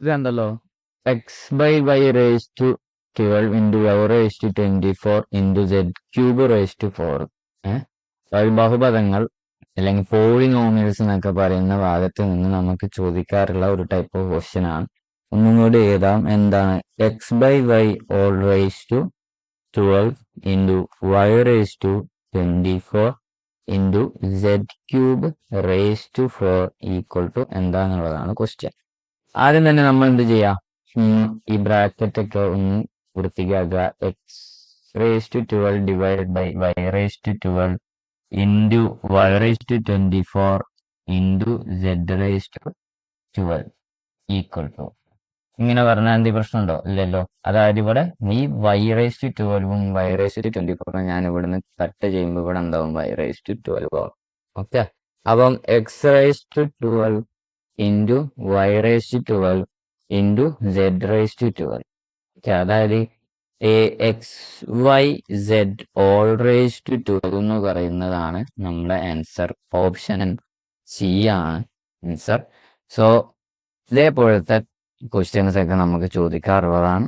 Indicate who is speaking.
Speaker 1: ഇതുണ്ടല്ലോ x by y raise to twelve into ever raise to twenty four into z cube raise to four ഏഹ് ബഹുപദങ്ങൾ അല്ലെങ്കിൽ polynomials എന്നൊക്കെ പറയുന്ന ഭാഗത്ത് നിന്ന് നമുക്ക് ചോദിക്കാറുള്ള ഒരു ടൈപ്പ് ഓഫ് ക്വസ്റ്റ്യൻ ആണ്. ഒന്നും കൂടി എഴുതാം. എന്താണ്? X by y all raise to twelve into y raise to twenty four into z cube raise to four equal to എന്താന്നുള്ളതാണ് question ആദ്യം തന്നെ നമ്മൾ എന്ത് ചെയ്യാം ഈ ബ്രാക്കറ്റ് ഒക്കെ ഒന്ന് വൃത്തിയാക്കുക x raise to twelve divide by y raise to twelve into y raise to twenty four into z raise to twelve equal to ഇങ്ങനെ പറഞ്ഞാൽ എന്ത് പ്രശ്നമുണ്ടോ? ഇല്ലല്ലോ. അതായത് ഇവിടെ ഈ വൈ റേസ് ടു ട്വൽവും വൈ റേസ് ടു ട്വന്റി ഫോറും ഞാൻ ഇവിടുന്ന് കട്ട് ചെയ്യുമ്പോൾ ഇവിടെ എന്താവും? വൈ റേസ് ടു ട്വൽവ് ആവും. ഓക്കെ അപ്പം x raise to twelve into y raise to twelve into z raise to twelve okay അതായത് a x y z all raise to twelve എന്ന് പറയുന്നതാണ് നമ്മുടെ ആൻസർ ഓപ്ഷൻ സി ആണ് answer so ഇതേപോലത്തെ questions ഒക്കെ നമുക്ക് ചോദിക്കാറുള്ളതാണ്.